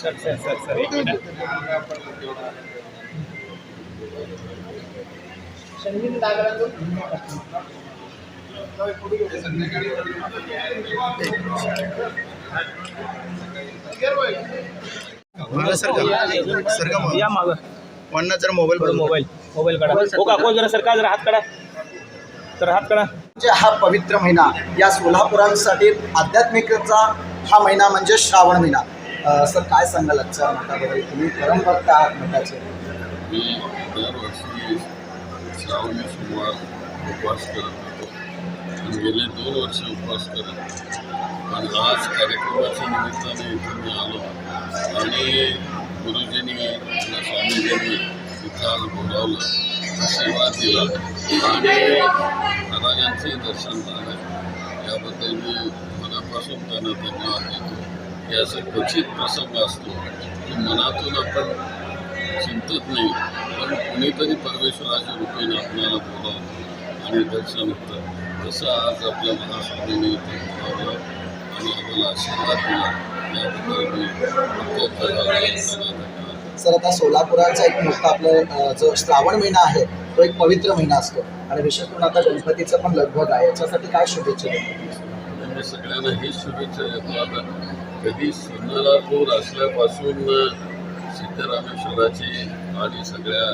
Sir sir sir sir एक minute. मला सरका सरका मग? या मागं. पन्नास जर मोबाईल मोबाईल मोबाईल काढा. हो का कोण जरा सरकार जरा हात काढा. तर हात काढा. म्हणजे हा पवित्र महिना या सोलापुरांसाठी आध्यात्मिकचा हा महिना म्हणजे श्रावण महिना. सर काय सांगाल आजच्या मठाबद्दल तुम्ही परमभक्त आहात मठाचे मी दरवर्षी श्रावणी सोमवार उपवास करत होतो. आणि गेले दोन वर्ष उपवास करत आणि आज कार्यक्रमाच्या निमित्ताने इथे मी आलो. आणि गुरुजींनी किंवा स्वामीजींनी इथं आज बोलावलं. आशीर्वाद दिला. आणि महाराजांचंही दर्शन झालं. याबद्दल मी मनापासून त्यांना धन्यवाद देतो असं क्वचित प्रसंग असतो. मनातून आपण चिंतत नाही पण कुणीतरी परमेश्वराच्या रूपाने आपल्याला बोलावतं आणि दर्शन होतं. तसं आज आपल्या महास्वामींनी इथे बोलावलं आणि आम्हाला आशीर्वाद दिला याबद्दल सर आता सोलापुराचा एक मोठा आपलं जो श्रावण महिना आहे तो एक पवित्र महिना असतो. आणि विशेष करून आता गणपतीचं पण लगभग आहे. याच्यासाठी काय शुभेच्छा देतो? मी सगळ्यांना हीच शुभेच्छा देतो. आता कधी सिंहाला पूर असल्यापासून सिद्धरामेश्वराची आणि सगळ्या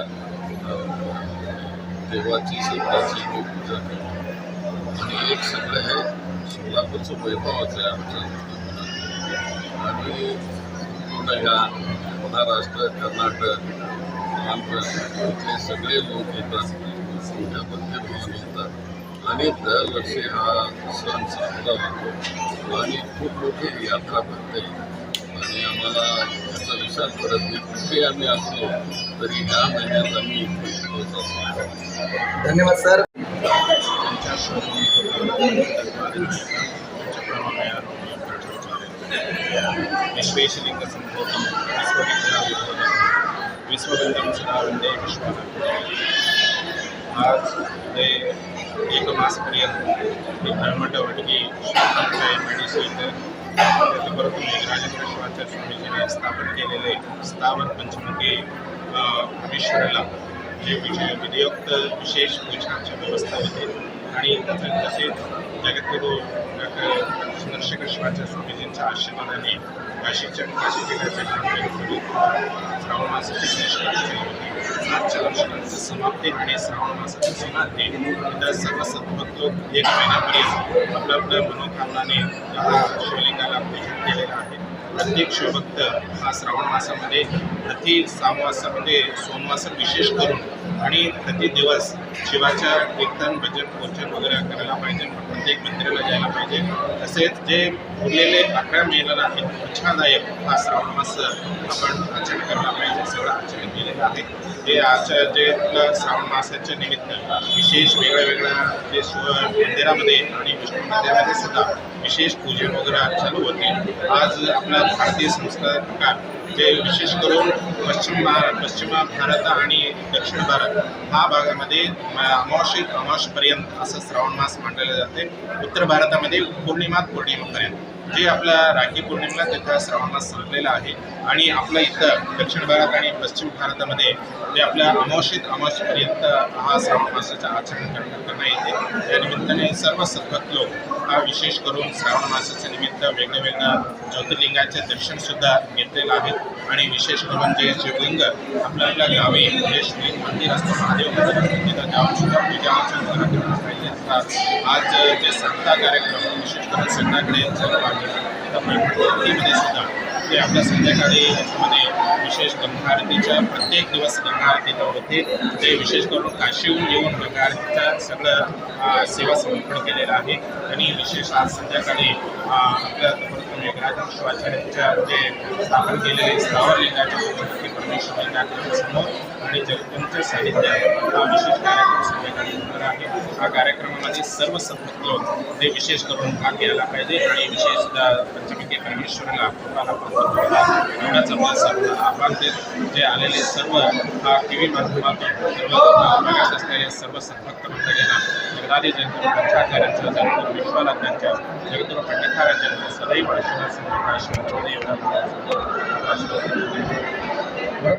देवाची संतांची मी पूजा करतो आणि एक सगळं हे सोलापूरचं वैभवच आहे आमच्या आणि पूर्ण ह्या महाराष्ट्र कर्नाटक आंध्र इथले सगळे लोक येतात. मोठ्या भक्तिभावाने येतात. आणि दरवर्षी हा सण साजरा होतो. आणि खूप मोठी यात्रा भरते. आणि आम्हाला याचा विचार करत नाही. कुठे आम्ही असलो तरी ह्या महिन्यात आम्ही इथे येतोच असतो. धन्यवाद सर. विश्वेशलिंग संभूतं विश्वविद्याविभूतं विश्वबंधं सदा वंदे विश्वानं आज ते एक मासपर्यंत ही धर्मट वडगी श्रीमंत मेडिसी इथं शिवाचार्य स्वामीजीने स्थापन केलेले स्थावर पंचमुखी ईश्वराला जे विजय विधियुक्त विशेष पूजनाची व्यवस्था होते आणि तसेच तसेच जगद्गुरू डॉक्टर चंद्रशेखर स्वामीजींच्या आशीर्वादाने काशीच्या काशी जिल्ह्याच्या श्रावण मासाची समाप्ती आणि श्रावण मासाची समाप्ती इतर सर्व एक महिन्यापर्यंत आपल्या आपल्या मनोकामनाने शिवलिंगाला पूजन केलेलं आहे प्रत्येक शिवभक्त हा श्रावण मासामध्ये प्रति सामवासामध्ये सोमवास विशेष करून आणि प्रति दिवस शिवाच्या कीर्तन भजन पूजन वगैरे करायला पाहिजे प्रत्येक मंदिराला जायला पाहिजे तसेच जे उरलेले अकरा महिन्याला आहेत उत्साहदायक हा श्रावण मास आपण आचरण करायला पाहिजे सगळं आचरण केलेलं आहे. ते आजच्या जे श्रावण मासाच्या निमित्त विशेष वेगळ्या वेगळ्या जे मंदिरामध्ये आणि विष्णू मंदिरामध्ये सुद्धा विशेष पूजन वगैरे चालू होते. आज आपला भारतीय संस्कार प्रकार जे विशेष करून पश्चिम भारत पश्चिम भारत आणि दक्षिण भारत हा भागामध्ये अमावशी अमावस्येपर्यंत असं श्रावण मास मांडले जाते. उत्तर भारतामध्ये पौर्णिमा पौर्णिमापर्यंत. जे आपल्या राखी पौर्णिमेला तिथं श्रावण सरलेलं आहे आणि आपलं इथं दक्षिण भारत आणि पश्चिम भारतामध्ये जे आपल्या अमावशीत अमावशीपर्यंत हा श्रावण मासाचं आचरण करण्यात येते त्या निमित्ताने सर्व सद्भक्त लोक हा विशेष करून श्रावण मासाच्या निमित्त वेगळ्या वेगळ्या ज्योतिर्लिंगाचे दर्शन सुद्धा घेतलेलं आहे. आणि विशेष करून जे शिवलिंग आपल्या आपल्या गावी जे म्हणजे शिवलिंग मंदिर असतं महादेव मंदिर तिथं जाऊन सुद्धा पूजा अर्चना करायला असतात आज जे सत्ता कार्यक्रम विशेष करून संध्याकडे चालू आहे सुद्धा ते आपल्या संध्याकाळी याच्यामध्ये विशेष गंगारतीच्या प्रत्येक दिवस गंगा होते ते विशेष करून काशीहून येऊन गंगारतीचा सगळं सेवा समर्पण केलेलं आहे. आणि विशेष आज संध्याकाळी आपल्या शिवाचार्यांच्या जे स्थापन केलेले स्थावर लिंगाच्या परमेश्वर लिंगाच्या समोर आणि जगद्गुरूंच्या सानिध्यात हा विशेष कार्यक्रम संध्याकाळी होणार आहे. हा कार्यक्रमामध्ये सर्व सभक्त लोक ते विशेष करून भाग घ्यायला पाहिजे आणि विशेषतः पंचमिके परमेश्वरला कृपाला पात्र एवढाच आपण सर्व आव्हान देत जे आलेले सर्व हा टी व्ही माध्यमातून सर्व भागात असलेले सर्व सभक्त मंडळींना जगदादी जगद्गुरु पंचाचार्यांच्या जगदूर विश्वनाथांच्या जगदूर पंडिताराज्यांचं सदैव आशीर्वाद संकल्प आशीर्वाद एवढा आशीर्वाद